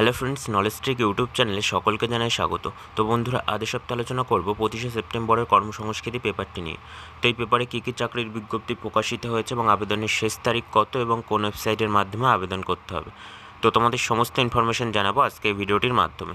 Hello friends knowledge trick YouTube চ্যানেলে সকলকে জানাই স্বাগত। তো বন্ধুরা, আজ সপ্তাহ আলোচনা করব পঁচিশে সেপ্টেম্বরের কর্মসংস্কৃতি পেপারটি নিয়ে। তো এই পেপারে কী কী চাকরির বিজ্ঞপ্তি প্রকাশিত হয়েছে এবং আবেদনের শেষ তারিখ কত এবং কোন ওয়েবসাইটের মাধ্যমে আবেদন করতে হবে? তো তোমাদের সমস্ত ইনফরমেশন জানাব আজকে এই ভিডিওটির মাধ্যমে।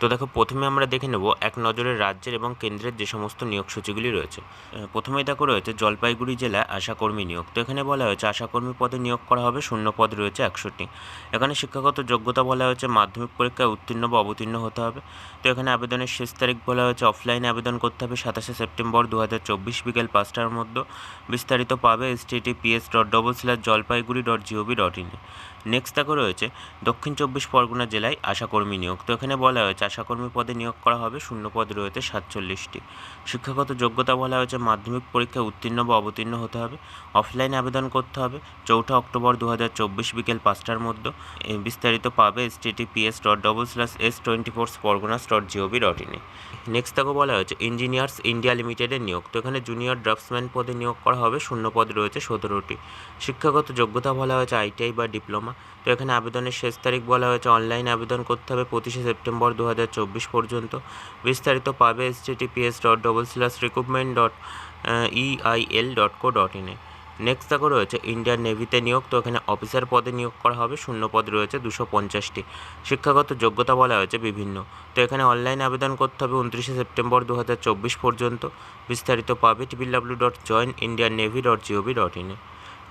তো দেখো, প্রথমে আমরা দেখে নেব এক নজরে রাজ্যের এবং কেন্দ্রের যে সমস্ত নিয়োগ সূচিগুলি রয়েছে প্রথমেই দেখো রয়েছে জলপাইগুড়ি জেলায় আশাকর্মী নিয়োগ। তো এখানে বলা হয়েছে আশাকর্মী পদে নিয়োগ করা হবে, শূন্য পদ রয়েছে একশোটি এখানে শিক্ষাগত যোগ্যতা বলা হয়েছে, মাধ্যমিক পরীক্ষায় উত্তীর্ণ বা অবতীর্ণ হতে হবে। তো এখানে আবেদনের শেষ তারিখ বলা হয়েছে, অফলাইনে আবেদন করতে হবে, সাতাশে সেপ্টেম্বর দু হাজার চব্বিশ বিকেল পাঁচটার মধ্যে। বিস্তারিত পাবে S T T PS dot double slash Jalpaiguri dot GOV dot in next দেখো রয়েছে দক্ষিণ চব্বিশ পরগনা জেলায় আশাকর্মী নিয়োগ। তো এখানে বলা হয়েছে আশাকর্মী পদে নিয়োগ করা হবে শূন্য পদ রয়েছে সাতচল্লিশটি। শিক্ষাগত যোগ্যতা বলা হয়েছে মাধ্যমিক পরীক্ষায় উত্তীর্ণ বা অবতীর্ণ হতে হবে। অফলাইনে আবেদন করতে হবে। চৌঠা অক্টোবর দু হাজার চব্বিশ বিকেল পাঁচটার মধ্যে। বিস্তারিত পাবে S T T PS dot double slash S twenty four Parganas dot GOV dot ইনে নেক্সট তাকে বলা হয়েছে ইঞ্জিনিয়ার্স ইন্ডিয়া লিমিটেডের নিয়োগ। তো এখানে জুনিয়র ড্রাফটসম্যান পদে নিয়োগ করা হবে শূন্য পদ রয়েছে সতেরোটি। শিক্ষাগত যোগ্যতা বলা হয়েছে আইটিআই বা ডিপ্লোমা। তো এখানে আবেদনের শেষ তারিখ বলা হয়েছে অনলাইনে আবেদন করতে হবে পঁচিশে সেপ্টেম্বর দু হাজার হাজার চব্বিশ পর্যন্ত বিস্তারিত পাবে S T T PS dot double slash recruitment dot EIL dot co dot ইনে নেক্সট দেখো রয়েছে ইন্ডিয়ান নেভিতে নিয়োগ, তো এখানে অফিসার পদে নিয়োগ করা হবে, শূন্য পদ রয়েছে দুশো পঞ্চাশটি। শিক্ষাগত যোগ্যতা বলা হয়েছে বিভিন্ন। তো এখানে অনলাইনে আবেদন করতে হবে উনত্রিশে সেপ্টেম্বর দু হাজার চব্বিশ পর্যন্ত। বিস্তারিত পাবে TPW dot join Indian navy dot GOV dot ইনে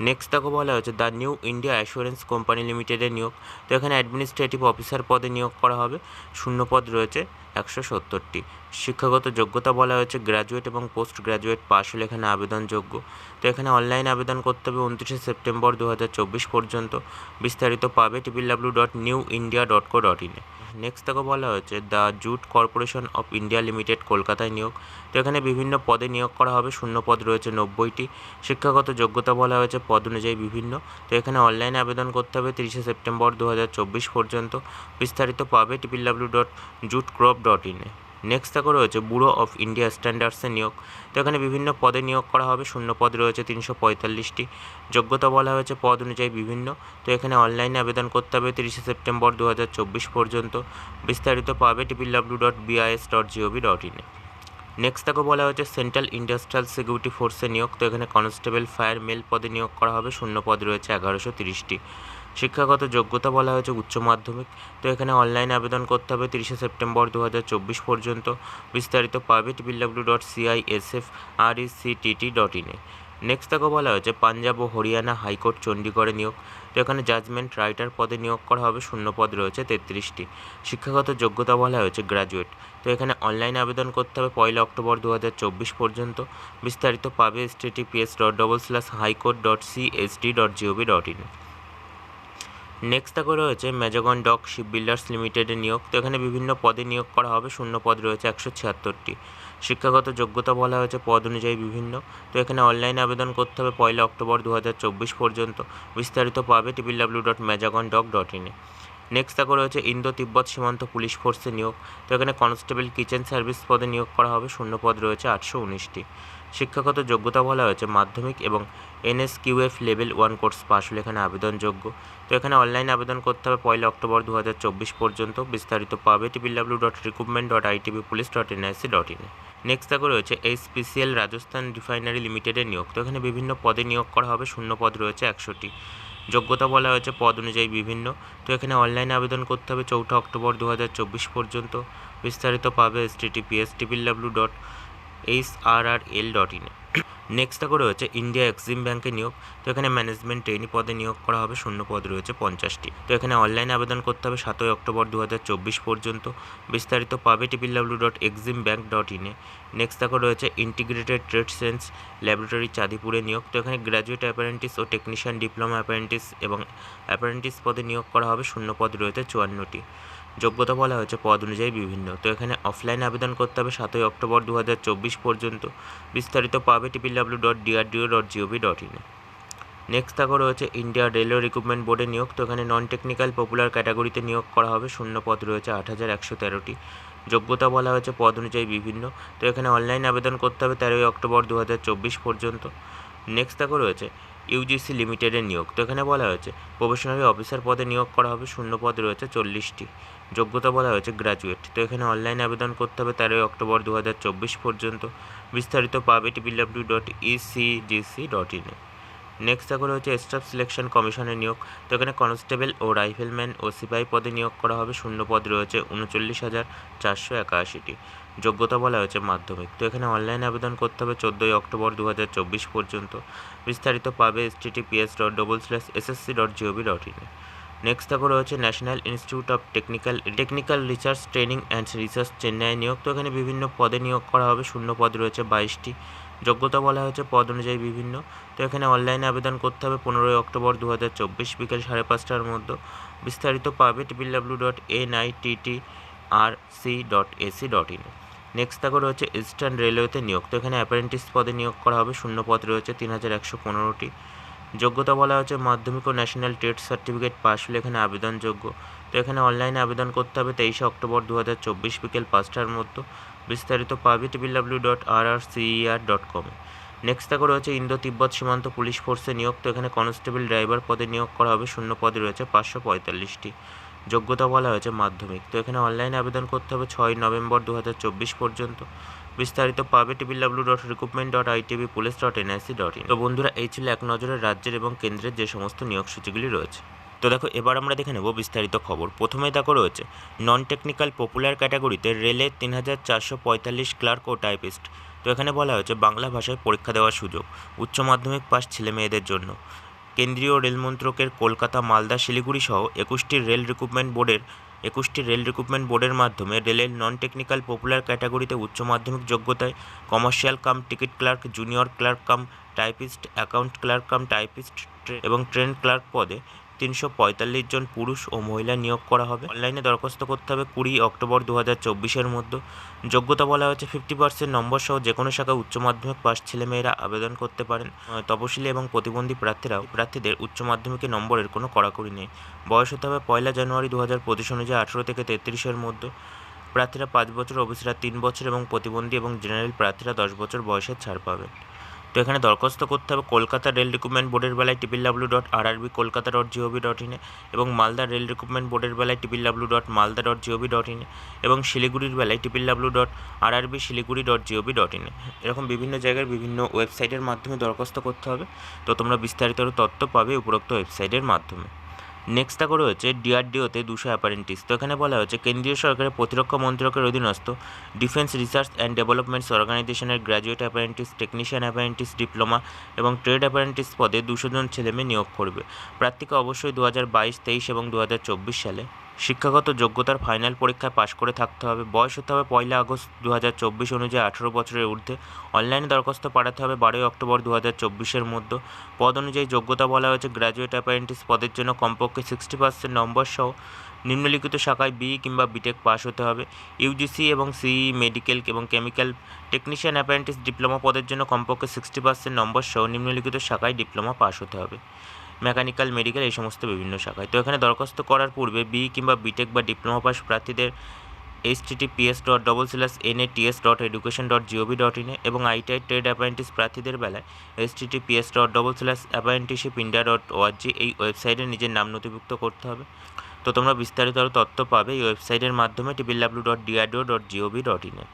নেক্সট তাকে বলা হয়েছে the new India assurance company লিমিটেডের নিয়োগ। তো এখানে অ্যাডমিনিস্ট্রেটিভ অফিসার পদে নিয়োগ করা হবে। শূন্য পদ রয়েছে। একশো সত্তরটি। শিক্ষাগত যোগ্যতা বলা হয়েছে গ্র্যাজুয়েট এবং পোস্ট গ্র্যাজুয়েট পাশ হলে এখানে আবেদনযোগ্য। তো এখানে অনলাইন আবেদন করতে হবে উনত্রিশে সেপ্টেম্বর দু হাজার চব্বিশ পর্যন্ত। বিস্তারিত পাবে TPW dot new India dot co dot ইনে নেক্সট দেখো বলা হয়েছে, the jute corporation of India limited কলকাতায় নিয়োগ। তো এখানে বিভিন্ন পদে নিয়োগ করা হবে, শূন্য পদ রয়েছে নব্বইটি। শিক্ষাগত যোগ্যতা বলা হয়েছে পদ অনুযায়ী বিভিন্ন। তো এখানে অনলাইনে আবেদন করতে হবে তিরিশে সেপ্টেম্বর দু হাজার চব্বিশ পর্যন্ত। বিস্তারিত পাবে TPW dot jute crop dot ইনে নেক্সট দেখো রয়েছে ব্যুরো অফ ইন্ডিয়া স্ট্যান্ডার্ডসে নিয়োগ। তো এখানে বিভিন্ন পদে নিয়োগ করা হবে। শূন্য পদ রয়েছে তিনশো পঁয়তাল্লিশটি। যোগ্যতা বলা হয়েছে পদ অনুযায়ী বিভিন্ন। তো এখানে অনলাইনে আবেদন করতে হবে তিরিশে সেপ্টেম্বর দু হাজার চব্বিশ পর্যন্ত। বিস্তারিত পাবে TPW dot BIS dot GOV dot ইনে নেক্সট তাকে বলা হয়েছে সেন্ট্রাল ইন্ডাস্ট্রিয়াল সিকিউরিটি ফোর্সে নিয়োগ। তো এখানে কনস্টেবল ফায়ার মেল পদে নিয়োগ করা হবে। শূন্য পদ রয়েছে এগারোশো তিরিশটি। শিক্ষাগত যোগ্যতা বলা হয়েছে উচ্চ মাধ্যমিক। তো এখানে অনলাইনে আবেদন করতে হবে তিরিশে সেপ্টেম্বর দু হাজার চব্বিশ পর্যন্ত। বিস্তারিত পাবে TPW dot CISF R E C TT dot ইনে নেক্সট তাকে বলা হয়েছে, পাঞ্জাব ও হরিয়ানা হাইকোর্ট চণ্ডীগড়ে নিয়োগ। তো এখানে জাজমেন্ট রাইটার পদে নিয়োগ করা হবে শূন্য পদ রয়েছে তেত্রিশটি। শিক্ষাগত যোগ্যতা বলা হয়েছে গ্র্যাজুয়েট তো এখানে অনলাইনে আবেদন করতে হবে পয়লা অক্টোবর দু হাজার চব্বিশ পর্যন্ত। বিস্তারিত পাবে S T T P S dot double slash high court dot C S D dot GOV dot in next দেখো রয়েছে ম্যাজাগন ডক শিপ বিল্ডার্স লিমিটেডের নিয়োগ। তো এখানে বিভিন্ন পদে নিয়োগ করা হবে, শূন্য পদ রয়েছে একশো ছিয়াত্তরটি। শিক্ষাগত যোগ্যতা বলা হয়েছে পদ অনুযায়ী বিভিন্ন। তো এখানে অনলাইনে আবেদন করতে হবে পয়লা অক্টোবর দু হাজার চব্বিশ পর্যন্ত। বিস্তারিত পাবে TPW dot Mazagon dock dot ইনে নেক্সট দেখো রয়েছে ইন্দো তিব্বত সীমান্ত পুলিশ ফোর্সে নিয়োগ। তো এখানে কনস্টেবল কিচেন সার্ভিস পদে নিয়োগ করা হবে, শূন্য পদ রয়েছে আটশো উনিশটি। শিক্ষাগত যোগ্যতা বলা হয়েছে মাধ্যমিক এবং NSQF level one course pass হলে এখানে আবেদনযোগ্য। তো এখানে অনলাইনে আবেদন করতে হবে পয়লা অক্টোবর দু হাজার চব্বিশ পর্যন্ত। বিস্তারিত পাবে TPW dot recruitment dot ITB police dot NIC dot in next দেখো রয়েছে এইচপিসিএল রাজস্থান রিফাইনারি লিমিটেডের নিয়োগ। তো এখানে বিভিন্ন পদে নিয়োগ করা হবে, শূন্য পদ রয়েছে একশোটি। যোগ্যতা বলা হয়েছে পদ অনুযায়ী বিভিন্ন। তো এখানে অনলাইনে আবেদন করতে হবে চৌঠা অক্টোবর দু পর্যন্ত। বিস্তারিত পাবে S T T P S TPW dot H R R L dot ইনে নেক্সট দেখো রয়েছে ইন্ডিয়া এক্সিম ব্যাংকে নিয়োগ। তো এখানে ম্যানেজমেন্ট ট্রেনি পদে নিয়োগ করা হবে, শূন্য পদ রয়েছে পঞ্চাশটি। তো এখানে অনলাইনে আবেদন করতে হবে সাতই অক্টোবর দু হাজার চব্বিশ পর্যন্ত। বিস্তারিত পাবে TPW dot EXIM bank dot ইনে নেক্সট দেখো রয়েছে ইন্টিগ্রেটেড ট্রেড সেন্স ল্যাবরেটরি চাঁদিপুরে নিয়োগ। তো এখানে গ্র্যাজুয়েট অ্যাপারেন্টিস ও টেকনিশিয়ান ডিপ্লোমা অ্যাপারেন্টিস এবং অ্যাপারেন্টিস পদে নিয়োগ করা হবে, শূন্য পদ রয়েছে চুয়ান্নটি। যোগ্যতা বলা হয়েছে পদ অনুযায়ী বিভিন্ন। তো এখানে অফলাইন আবেদন করতে হবে সাতই অক্টোবর দু হাজার চব্বিশ পর্যন্ত। বিস্তারিত পাবে TPL W dot DRDO dot GOV dot ইনে নেক্সট থাকো রয়েছে ইন্ডিয়া রেলওয়ে রিক্রুটমেন্ট বোর্ডে নিয়োগ। তো এখানে নন টেকনিক্যাল পপুলার ক্যাটাগরিতে নিয়োগ করা হবে। শূন্য পদ রয়েছে আট হাজার একশো তেরোটি। যোগ্যতা বলা হয়েছে পদ অনুযায়ী বিভিন্ন। তো এখানে অনলাইন আবেদন করতে হবে তেরোই অক্টোবর দু হাজার চব্বিশ পর্যন্ত। নেক্সট থাকো রয়েছে ইউজিসি লিমিটেডের নিয়োগ। তো এখানে বলা হয়েছে প্রফেশনারি অফিসার পদে নিয়োগ করা হবে, শূন্য পদ রয়েছে চল্লিশটি। যোগ্যতা বলা হয়েছে গ্র্যাজুয়েট তো এখানে অনলাইনে আবেদন করতে হবে তেরোই অক্টোবর দু হাজার চব্বিশ পর্যন্ত। বিস্তারিত পাবে টিপিডাব্লিউ ডট ইসিজিসি ডট ইনে নেক্সট থাকলে হচ্ছে স্টাফ সিলেকশন কমিশনের নিয়োগ। তো এখানে কনস্টেবল ও রাইফেলম্যান ও সিপাহি পদে নিয়োগ করা হবে। শূন্য পদ রয়েছে উনচল্লিশ হাজার চারশো একাশিটি। যোগ্যতা বলা হয়েছে মাধ্যমিক। তো এখানে অনলাইন আবেদন করতে হবে চোদ্দোই অক্টোবর দু হাজার চব্বিশ পর্যন্ত। বিস্তারিত পাবে S TTPS dot double slash SSC dot GOV dot ইনে নেক্সট থাকো রয়েছে national institute of technical technical research training and research Chennai নিয়োগ। তো এখানে বিভিন্ন পদে নিয়োগ করা হবে। শূন্য পদ রয়েছে বাইশটি। যোগ্যতা বলা হয়েছে, পদ অনুযায়ী বিভিন্ন। তো এখানে অনলাইনে আবেদন করতে হবে পনেরোই অক্টোবর দু হাজার চব্বিশ বিকেল সাড়ে পাঁচটার মধ্যে। বিস্তারিত পাবে TPL W dot N I T T R C dot AC dot in next থাকো রয়েছে ইস্টার্ন রেলওয়েতে নিয়োগ। তো এখানে অ্যাপারেন্টিস পদে নিয়োগ করা হবে, শূন্য পদ রয়েছে, তিন হাজার একশো পনেরোটি। যোগ্যতা বলা হয়েছে মাধ্যমিক ও ন্যাশনাল ট্রেড সার্টিফিকেট পাস হলে এখানে আবেদনযোগ্য। তো এখানে অনলাইনে আবেদন করতে হবে তেইশে অক্টোবর দু হাজার চব্বিশ বিকেল পাঁচটার মধ্যে। বিস্তারিত পাবে TPL W dot R R dot কমে নেক্সট থাকো রয়েছে ইন্দো তিব্বত সীমান্ত পুলিশ ফোর্সে নিয়োগ। তো এখানে কনস্টেবল ড্রাইভার পদে নিয়োগ করা হবে। শূন্য পদে রয়েছে পাঁচশো পঁয়তাল্লিশটি। যোগ্যতা বলা হয়েছে মাধ্যমিক। তো এখানে অনলাইনে আবেদন করতে হবে ছয় নভেম্বর দু হাজার চব্বিশ পর্যন্ত। বিস্তারিত পাবে TPL W dot recruitment dot ITV police dot NIC dot in তো বন্ধুরা, এই ছিল এক নজরে রাজ্যের এবং কেন্দ্রের যে সমস্ত নিয়োগ সূচিগুলি রয়েছে। তো দেখো, এবার আমরা দেখে নেব বিস্তারিত খবর। প্রথমেই দেখো রয়েছে নন টেকনিক্যাল পপুলার ক্যাটাগরিতে রেলে তিন হাজার চারশো পঁয়তাল্লিশ ক্লার্ক ও টাইপিস্ট তো এখানে বলা হয়েছে, বাংলা ভাষায় পরীক্ষা দেওয়ার সুযোগ, উচ্চ মাধ্যমিক পাস ছেলে মেয়েদের জন্য। কেন্দ্রীয় রেল মন্ত্রকের কলকাতা, মালদা, শিলিগুড়ি সহ একুশটি রেল রিক্রুটমেন্ট বোর্ডের একুশটি রেল রিক্রুটমেন্ট বোর্ডের মাধ্যমে রেলের নন টেকনিক্যাল পপুলার ক্যাটাগরিতে উচ্চ মাধ্যমিক যোগ্যতায় commercial cum ticket clerk junior clerk cum typist account clerk cum typist এবং ট্রেন ক্লার্ক পদে তিনশো পঁয়তাল্লিশ জন পুরুষ ও মহিলা নিয়োগ করা হবে। অনলাইনে দরখাস্ত করতে হবে কুড়ি অক্টোবর দু হাজার চব্বিশের মধ্যে। যোগ্যতা বলা হয়েছে ফিফটি পার্সেন্ট নম্বর সহ যে কোনো শাখায় উচ্চ মাধ্যমিক পাস ছেলেমেয়েরা আবেদন করতে পারেন। তপশিলি এবং প্রতিবন্ধী প্রার্থীরাও প্রার্থীদের উচ্চ মাধ্যমিকের নম্বরের কোনো কড়াকড়ি নেই। বয়স হতে হবে পয়লা জানুয়ারি দু হাজার পঁচিশ অনুযায়ী আঠেরো থেকে তেত্রিশের মধ্যে। প্রার্থীরা পাঁচ বছর ওবিসিরা তিন বছর এবং প্রতিবন্ধী এবং জেনারেল প্রার্থীরা দশ বছর বয়সের ছাড় পাবেন। তো এখানে দরখাস্ত করতে হবে কলকাতা রেল রিক্রুটমেন্ট বোর্ডের বেলায় টিপিল ডাব্লিউ ডট আর আরবি কলকাতা ডট জিওভি ডট ইনে এবং মালদা রেল রিক্রুটমেন্ট বোর্ডের বেলায় TPL W dot Malda dot GOV dot ইনে এবং শিলিগুড়ির বেলায় টিপিল ডাব্লিউ ডট আর আরবি শিলিগুড়ি ডট জিওভি ডট ইনে এরকম বিভিন্ন জায়গার বিভিন্ন ওয়েবসাইটের মাধ্যমে দরখাস্ত করতে হবে। তো তোমরা বিস্তারিত তথ্য পাবে উপরোক্ত ওয়েবসাইটের মাধ্যমে। নেক্সট করে রয়েছে ডিআরডিওতে দুশো অ্যাপারেন্টিস তো এখানে বলা হয়েছে কেন্দ্রীয় সরকারের প্রতিরক্ষা মন্ত্রকের অধীনস্থ ডিফেন্স রিসার্চ অ্যান্ড ডেভেলপমেন্টস অর্গানাইজেশনের graduate apprentice technician apprentice diploma এবং ট্রেড অ্যাপারেন্টিস পদে দুশো জন ছেলেমেয়ে নিয়োগ করবে। প্রার্থীকে অবশ্যই দু হাজার বাইশ, তেইশ এবং দু হাজার চব্বিশ সালে শিক্ষাগত যোগ্যতার ফাইনাল পরীক্ষায় পাশ করে থাকতে হবে। বয়স হতে হবে পয়লা আগস্ট দু হাজার চব্বিশ অনুযায়ী আঠেরো বছরের ঊর্ধ্বে। অনলাইনে দরখাস্ত পাঠাতে হবে বারোই অক্টোবর দু হাজার চব্বিশের মধ্যে। পদ অনুযায়ী যোগ্যতা বলা হয়েছে গ্র্যাজুয়েট অ্যাপারেন্টিস পদের জন্য কমপক্ষে সিক্সটি পার্সেন্ট নম্বর সহ নিম্নলিখিত শাখায় বি কিংবা বিটেক পাস হতে হবে। ইউজিসি এবং সিই, মেডিকেল এবং কেমিক্যাল টেকনিশিয়ান অ্যাপারেন্টিস ডিপ্লোমা পদের জন্য কমপক্ষে সিক্সটি পার্সেন্ট নম্বর সহ নিম্নলিখিত শাখায় ডিপ্লোমা পাস হতে হবে। মেকানিক্যাল, মেডিকেল এই সমস্ত বিভিন্ন শাখায়। তো এখানে দরখাস্ত করার পূর্বে বি কিংবা বিটেক বা ডিপ্লোমা পাস প্রার্থীদের H TTPS dot double slash N A TS dot education dot GOV dot ইনে এবং আইটিআই ট্রেড অ্যাপ্রেন্টিস প্রার্থীদের বেলায় H TTPS dot double slash apprenticeship India dot ORG এই ওয়েবসাইটে নিজের নাম নথিভুক্ত করতে হবে। তো তোমরা বিস্তারিত আরও তথ্য পাবে এই ওয়েবসাইটের মাধ্যমে TPL W dot DRDO dot GOV dot ইনে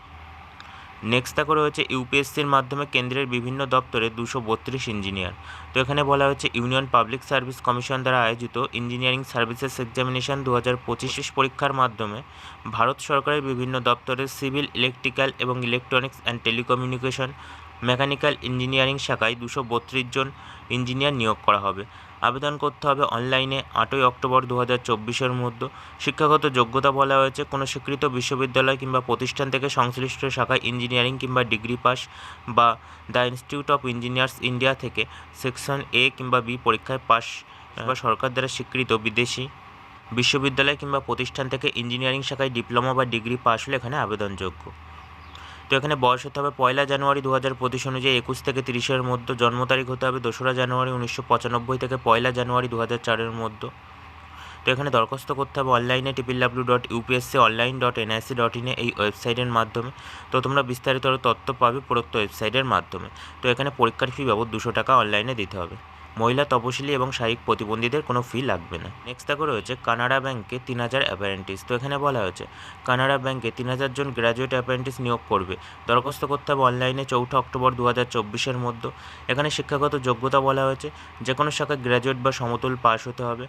নেক্সট করে রয়েছে ইউপিএসসির মাধ্যমে কেন্দ্রের বিভিন্ন দপ্তরে দুশো বত্রিশ ইঞ্জিনিয়ার তো এখানে বলা হয়েছে ইউনিয়ন পাবলিক সার্ভিস কমিশন দ্বারা আয়োজিত ইঞ্জিনিয়ারিং সার্ভিসেস এক্সামিনেশন দু হাজার পঁচিশ পরীক্ষার মাধ্যমে ভারত সরকারের বিভিন্ন দপ্তরের সিভিল ইলেকট্রিক্যাল এবং electronics and telecommunication mechanical engineering শাখায় দুশো বত্রিশ জন ইঞ্জিনিয়ার নিয়োগ করা হবে। আবেদন করতে হবে অনলাইনে আটই অক্টোবর দু হাজার চব্বিশের মধ্যে। শিক্ষাগত যোগ্যতা বলা হয়েছে কোনো স্বীকৃত বিশ্ববিদ্যালয় কিংবা প্রতিষ্ঠান থেকে সংশ্লিষ্ট শাখায় ইঞ্জিনিয়ারিং কিংবা ডিগ্রি পাস বা the institute of engineers India থেকে সেকশন এ কিংবা বি পরীক্ষায় পাস বা সরকার দ্বারা স্বীকৃত বিদেশি বিশ্ববিদ্যালয় কিংবা প্রতিষ্ঠান থেকে ইঞ্জিনিয়ারিং শাখায় ডিপ্লোমা বা ডিগ্রি পাশ হলে এখানে আবেদনযোগ্য। তো এখানে বয়স হতে হবে পয়লা জানুয়ারি দু হাজার পঁচিশ অনুযায়ী একুশ থেকে তিরিশের মধ্যে। জন্ম তারিখ হতে হবে দোসরা জানুয়ারি উনিশশো পঁচানব্বই থেকে পয়লা জানুয়ারি দু হাজার চারের মধ্যে। তো এখানে দরখাস্ত করতে হবে অনলাইনে TPL W dot UPSC online dot NIC dot ইনে এই ওয়েবসাইটের মাধ্যমে। তো তোমরা বিস্তারিত তথ্য পাবে প্রদত্ত ওয়েবসাইটের মাধ্যমে। তো এখানে পরীক্ষার ফি বাবদ দুশো টাকা অনলাইনে দিতে হবে। মহিলা তপশিলি এবং শারীরিক প্রতিবন্ধীদের কোনো ফি লাগবে না। নেক্সট দেখো রয়েছে কানাডা ব্যাংকে তিন হাজার অ্যাপারেন্টিস তো এখানে বলা হয়েছে, কানাডা ব্যাংকে তিন হাজার জন গ্র্যাজুয়েট অ্যাপারেন্টিস নিয়োগ করবে। দরখাস্ত করতে হবে অনলাইনে চৌঠা অক্টোবর দু হাজার চব্বিশের মধ্যে। এখানে শিক্ষাগত যোগ্যতা বলা হয়েছে যে কোনো শাখায় গ্র্যাজুয়েট বা সমতুল পাশ হতে হবে।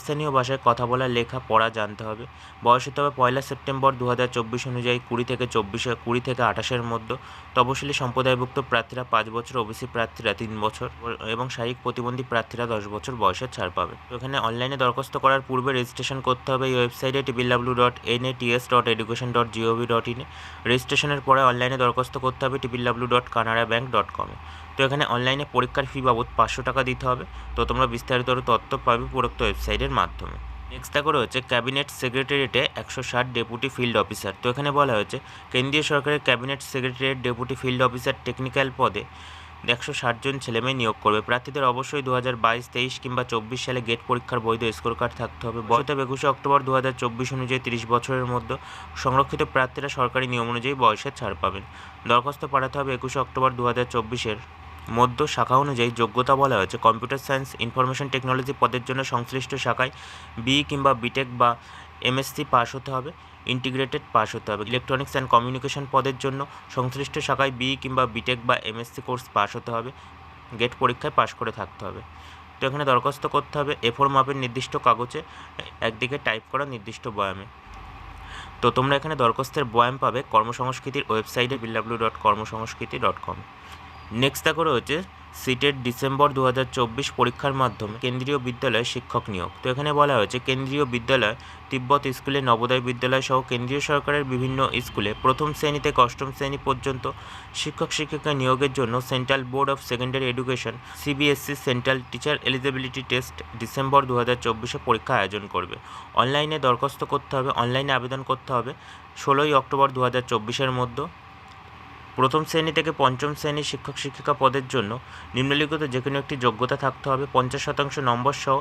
স্থানীয় ভাষায় কথা বলা লেখা পড়া জানতে হবে। বয়স হতে হবে পয়লা সেপ্টেম্বর দু হাজার চব্বিশ অনুযায়ী কুড়ি থেকে চব্বিশে, কুড়ি থেকে আঠাশের মধ্যে। তপশিলি সম্প্রদায়ভুক্ত প্রার্থীরা পাঁচ বছর, ওবিসি প্রার্থীরা তিন বছর এবং শারীরিক প্রতিবন্ধী প্রার্থীরা দশ বছর বয়সের ছাড় পাবে। তো এখানে অনলাইনে দরখাস্ত করার পূর্বে রেজিস্ট্রেশন করতে হবে। এই ওয়েবসাইটে TBL W dot N A TS dot education dot GOV dot ইনে রেজিস্ট্রেশনের পরে অনলাইনে দরখাস্ত করতে হবে TBL W dot Canara bank dot কমে তো এখানে অনলাইনে পরীক্ষার ফি বাবদ পাঁচশো টাকা দিতে হবে। তো তোমরা বিস্তারিত তথ্য পাবে উপরোক্ত ওয়েবসাইটের মাধ্যমে। নেক্সট দেখো রয়েছে ক্যাবিনেট সেক্রেটারিয়েটে একশো ষাট ডেপুটি ফিল্ড অফিসার তো এখানে বলা হয়েছে, কেন্দ্রীয় সরকারের cabinet secretariat deputy field officer technical পদে একশো ষাট জন ছেলেমেয়ে নিয়োগ করবে। প্রার্থীদের অবশ্যই দু হাজার বাইশ, তেইশ কিংবা চব্বিশ সালে গেট পরীক্ষার বৈধ স্কোর কার্ড থাকতে হবে। বয়স হবে একুশে অক্টোবর দু হাজার চব্বিশ অনুযায়ী তিরিশ বছরের মধ্যে সংরক্ষিত প্রার্থীরা সরকারি নিয়ম অনুযায়ী বয়সের ছাড় পাবেন। দরখাস্ত পাঠাতে হবে একুশে অক্টোবর দু হাজার চব্বিশের। মধ্য শাখা অনুযায়ী যোগ্যতা বলা হয়েছে। কম্পিউটার সায়েন্স, ইনফরমেশন টেকনোলজি পদের জন্য সংশ্লিষ্ট শাখায় বি কিংবা বিটেক বা এমএসসি পাস হতে হবে, ইন্টিগ্রেটেড পাস হতে হবে। ইলেকট্রনিক্স অ্যান্ড কমিউনিকেশন পদের জন্য সংশ্লিষ্ট শাখায় বি কিংবা বিটেক বা এমএসসি কোর্স পাস হতে হবে গেট পরীক্ষায় পাস করে থাকতে হবে। তো এখানে দরখাস্ত করতে হবে এ ফোর মাপের নির্দিষ্ট কাগজে, একদিকে টাইপ করা নির্দিষ্ট বয়ামে। তো তোমরা এখানে দরখাস্তের বয়াম পাবে কর্মসংস্কৃতির ওয়েবসাইটে বিল্লাব্লু dot Karmasanskriti dot com. Next দেখো রয়েছে সিটের ডিসেম্বর দু হাজার চব্বিশ পরীক্ষার মাধ্যমে কেন্দ্রীয় বিদ্যালয়ে শিক্ষক নিয়োগ। তো এখানে বলা হয়েছে, কেন্দ্রীয় বিদ্যালয়, তিব্বত স্কুলে নবোদয় বিদ্যালয় সহ কেন্দ্রীয় সরকারের বিভিন্ন স্কুলে প্রথম শ্রেণি থেকে অষ্টম শ্রেণি পর্যন্ত শিক্ষক শিক্ষিকা নিয়োগের জন্য central board of secondary education CBSC central teacher eligibility test December দু হাজার পরীক্ষা আয়োজন করবে। অনলাইনে দরখাস্ত করতে হবে অনলাইনে আবেদন করতে হবে। ষোলোই অক্টোবর দু হাজার মধ্যে। প্রথম শ্রেণি থেকে পঞ্চম শ্রেণির শিক্ষক শিক্ষিকা পদের জন্য নিম্নলিখিত যে কোনো একটি যোগ্যতা থাকতে হবে। পঞ্চাশ শতাংশ নম্বর সহ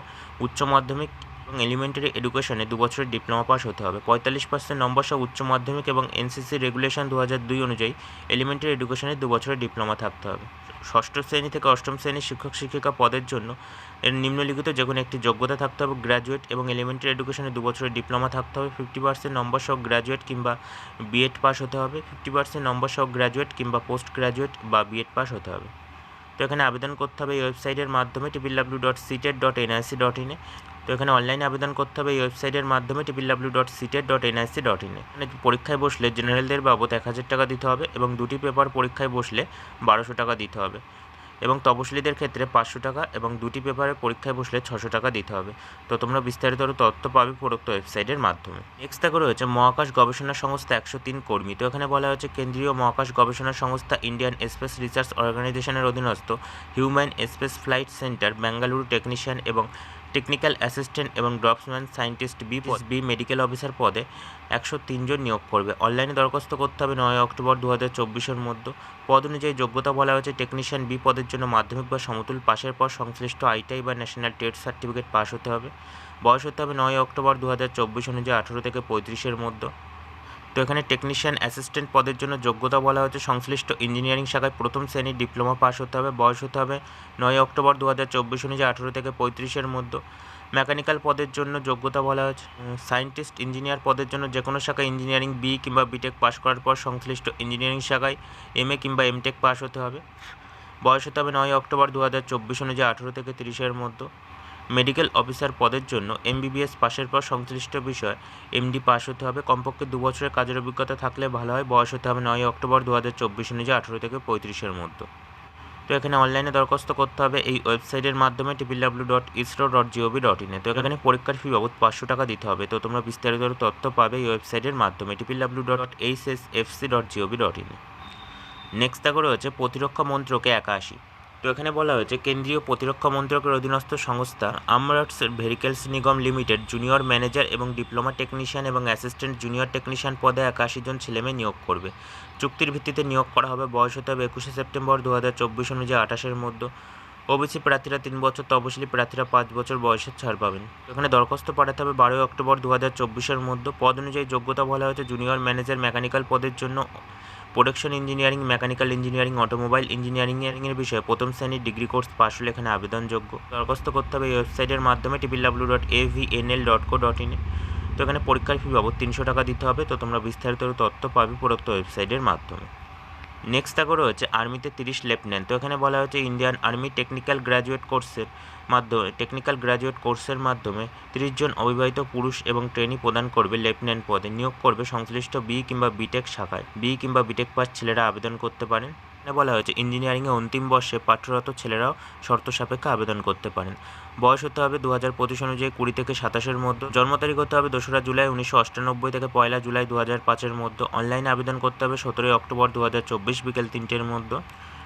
উচ্চ মাধ্যমিক এবং এলিমেন্টারি এডুকেশনে দু বছরের ডিপ্লোমা পাস হতে হবে। পঁয়তাল্লিশ পার্সেন্ট নম্বর সহ উচ্চ মাধ্যমিক এবং এনসিসি রেগুলেশন দু হাজার দুই অনুযায়ী এলিমেন্টারি এডুকেশনে দু বছরের ডিপ্লোমা থাকতে হবে। ষষ্ঠ শ্রেণি থেকে অষ্টম শ্রেণির শিক্ষক শিক্ষিকা পদের জন্য এর নিম্নলিখিত যে কোনো একটি যোগ্যতা থাকতে হবে গ্র্যাজুয়েট এবং এলিমেন্টারি এডুকেশনে দু বছরের ডিপ্লোমা থাকতে হবে ফিফটি পার্সেন্ট নম্বর সহ গ্র্যাজুয়েট কিংবা বিএড পাস হতে হবে ফিফটি পার্সেন্ট নম্বর সহ গ্র্যাজুয়েট কিংবা পোস্ট গ্র্যাজুয়েট বা বিএড পাস হতে হবে। তো এখানে আবেদন করতে হবে এই ওয়েবসাইটের মাধ্যমে TPL W dot CTET dot NIC dot ইনে তো এখানে অনলাইনে আবেদন করতে হবে এই ওয়েবসাইটের মাধ্যমে TPL W dot CTET dot NIC dot ইনে এখানে পরীক্ষায় বসলে জেনারেলদের বাবদ এক হাজার টাকা দিতে হবে এবং দুটি পেপার পরীক্ষায় বসলে বারোশো টাকা দিতে হবে এবং তপশিলীদের ক্ষেত্রে পাঁচশো টাকা এবং দুটি পেপারে পরীক্ষায় বসলে ছশো টাকা দিতে হবে। তো তোমরা বিস্তারিত তথ্য পাবে প্রদত্ত ওয়েবসাইটের মাধ্যমে। নেক্সট দেখো রয়েছে মহাকাশ গবেষণা সংস্থা একশো তিন কর্মী। তো এখানে বলা হয়েছে কেন্দ্রীয় মহাকাশ গবেষণা সংস্থা ইন্ডিয়ান স্পেস রিসার্চ অর্গানাইজেশনের অধীনস্থ human space flight centre Bengaluru technician এবং টেকনিক্যাল অ্যাসিস্ট্যান্ট এবং draughtsman scientist B B medical officer পদে একশো তিনজন নিয়োগ করবে। অনলাইনে দরখাস্ত করতে হবে নয় অক্টোবর দু হাজার চব্বিশের মধ্যে। পদ অনুযায়ী যোগ্যতা বলা হয়েছে টেকনিশিয়ান বি পদের জন্য মাধ্যমিক বা সমতুল পাশের পর সংশ্লিষ্ট আইটিআই বা ন্যাশনাল টেট সার্টিফিকেট পাশ হতে হবে। বয়স হতে হবে নয় অক্টোবর দু হাজার চব্বিশ অনুযায়ী আঠেরো থেকে পঁয়ত্রিশের মধ্যে। তো এখানে টেকনিশিয়ান অ্যাসিস্ট্যান্ট পদের জন্য যোগ্যতা বলা হয়েছে। সংশ্লিষ্ট ইঞ্জিনিয়ারিং শাখায় প্রথম শ্রেণির ডিপ্লোমা পাস হতে হবে, বয়স হতে হবে নয় অক্টোবর দু হাজার চব্বিশ অনুযায়ী আঠেরো থেকে পঁয়ত্রিশের মধ্যে। মেকানিক্যাল পদের জন্য যোগ্যতা বলা হয়েছে। সায়েন্টিস্ট ইঞ্জিনিয়ার পদের জন্য যে কোনো শাখায় ইঞ্জিনিয়ারিং বি কিংবা বিটেক পাস করার পর সংশ্লিষ্ট ইঞ্জিনিয়ারিং শাখায় এম এ কিংবা এমটেক পাস হতে হবে। বয়স হতে হবে নয় অক্টোবর দু হাজার চব্বিশ অনুযায়ী আঠেরো থেকে তিরিশের মধ্যে। মেডিকেল অফিসার পদের জন্য এমবিবিএস পাশের পর সংশ্লিষ্ট বিষয়, এমডি পাস হতে হবে। কমপক্ষে দু বছরের কাজের অভিজ্ঞতা থাকলে ভালো হয়। বয়স হতে হবে নয় অক্টোবর দু হাজার চব্বিশ অনুযায়ী আঠেরো থেকে পঁয়ত্রিশের মধ্যে। তো এখানে অনলাইনে দরখাস্ত করতে হবে। এই ওয়েবসাইটের মাধ্যমে TPL W dot ISRO dot GOV dot ইনে তো এখানে পরীক্ষার ফি বাবদ পাঁচশো টাকা দিতে হবে। তো তোমরা বিস্তারিত তথ্য পাবে এই ওয়েবসাইটের মাধ্যমে TPL W dot H S F C dot GOV dot ইনে নেক্সট দেখো রয়েছে প্রতিরক্ষা মন্ত্রকে একাশি। তো এখানে বলা হয়েছে, কেন্দ্রীয় প্রতিরক্ষা মন্ত্রকের অধীনস্থ সংস্থা armoured vehicles Nigam limited, junior manager এবং ডিপ্লোমা টেকনিশিয়ান এবং অ্যাসিস্ট্যান্ট জুনিয়র টেকনিশিয়ান পদে একাশি জন ছেলেমেয়ে নিয়োগ করবে। চুক্তির ভিত্তিতে নিয়োগ করা হবে বয়স হতে হবে একুশে সেপ্টেম্বর দু হাজার চব্বিশ অনুযায়ী আঠাশের মধ্যে। ওবিসি প্রার্থীরা তিন বছর, তপশিলি প্রার্থীরা পাঁচ বছর বয়সের ছাড় পাবেন। এখানে দরখাস্ত পাঠাতে হবে বারোই অক্টোবর দু হাজার চব্বিশের মধ্যে। পদ অনুযায়ী যোগ্যতা বলা হয়েছে জুনিয়র ম্যানেজার মেকানিক্যাল পদের জন্য production engineering mechanical engineering automobile ইঞ্জিনিয়ারিংয়ের বিষয়ে প্রথম শ্রেণির ডিগ্রি কোর্স পাশ হলে এখানে আবেদনযোগ্য। দরখাস্ত করতে হবে এই ওয়েবসাইটের মাধ্যমে TPL dot A V N L dot co dot ইনে তো এখানে পরীক্ষার ফি বাবদ তিনশো টাকা দিতে হবে। তো তোমরা বিস্তারিত তথ্য পাবে প্রদত্ত ওয়েবসাইটের মাধ্যমে। নেক্সট দেখো রয়েছে আর্মিতে তিরিশ লেফটেন্যান্ট। তো এখানে বলা হয়েছে ইন্ডিয়ান আর্মি টেকনিক্যাল গ্র্যাজুয়েট কোর্সের মাধ্যমে টেকনিক্যাল গ্র্যাজুয়েট কোর্সের মাধ্যমে তিরিশ জন অবিবাহিত পুরুষ এবং ট্রেনি প্রদান করবে লেফটেন্যান্ট পদে। নিয়োগ করবে সংশ্লিষ্ট বি কিংবা বিটেক শাখায়। বি কিংবা বিটেক পাস ছেলেরা আবেদন করতে পারেন। বলা হয়েছে, ইঞ্জিনিয়ারিংয়ে অন্তিম বর্ষে পাঠ্যরত ছেলেরাও শর্ত সাপেক্ষে আবেদন করতে পারেন। বয়স হতে হবে দু হাজার পঁচিশ অনুযায়ী কুড়ি থেকে সাতাশের মধ্যে। জন্ম তারিখ হতে হবে দোসরা জুলাই উনিশশো অষ্টানব্বই থেকে পয়লা জুলাই দু হাজার পাঁচের মধ্যে। অনলাইনে আবেদন করতে হবে সতেরোই অক্টোবর দু হাজার চব্বিশ বিকেল তিনটের মধ্যে।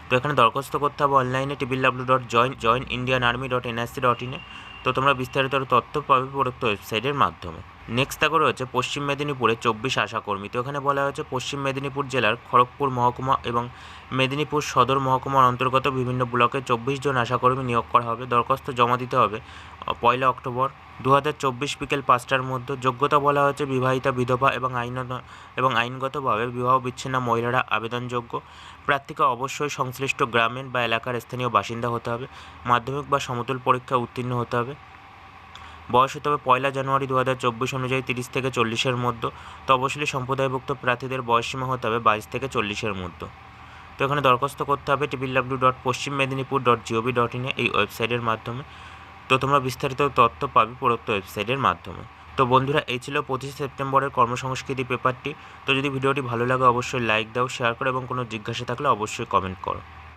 তো এখানে দরখাস্ত করতে হবে অনলাইনে TBL W dot join join Indian army dot NIC dot ইনে তো তোমরা বিস্তারিত তথ্য পাবে উপরোক্ত ওয়েবসাইটের মাধ্যমে। নেক্সট দেখো রয়েছে পশ্চিম মেদিনীপুরে চব্বিশ আশাকর্মী। তো এখানে বলা হয়েছে, পশ্চিম মেদিনীপুর জেলার খড়গপুর মহকুমা এবং মেদিনীপুর সদর মহকুমার অন্তর্গত বিভিন্ন ব্লকে চব্বিশ জন আশাকর্মী নিয়োগ করা হবে, দরখাস্ত জমা দিতে হবে। পয়লা অক্টোবর দু হাজার চব্বিশ বিকেল পাঁচটার মধ্যে যোগ্যতা বলা হয়েছে বিবাহিতা বিধবা এবং আইন এবং আইনগতভাবে বিবাহ বিচ্ছিন্ন মহিলারা আবেদনযোগ্য। প্রার্থীকে অবশ্যই সংশ্লিষ্ট গ্রামীণ বা এলাকার স্থানীয় বাসিন্দা হতে হবে। মাধ্যমিক বা সমতুল পরীক্ষা উত্তীর্ণ হতে হবে। বয়স হতে হবে পয়লা জানুয়ারি দু হাজার চব্বিশ অনুযায়ী তিরিশ থেকে চল্লিশের মধ্যে। তপশিলি সম্প্রদায়ভুক্ত প্রার্থীদের বয়সসীমা হতে হবে বাইশ থেকে চল্লিশের মধ্যে। তো এখানে দরখাস্ত করতে হবে টিপিল ডাব্লিউ ডট পশ্চিম মেদিনীপুর ডট জিওভি ডট ইনে এই ওয়েবসাইটের মাধ্যমে। তো তোমরা বিস্তারিত তথ্য পাবে প্রদত্ত ওয়েবসাইটের মাধ্যমে। তো বন্ধুরা, এই ছিল পঁচিশে সেপ্টেম্বরের কর্মসংস্কৃতি পেপারটি তো যদি ভিডিওটি ভালো লাগে, অবশ্যই লাইক দাও শেয়ার করো এবং কোনো জিজ্ঞাসা থাকলে অবশ্যই কমেন্ট করো।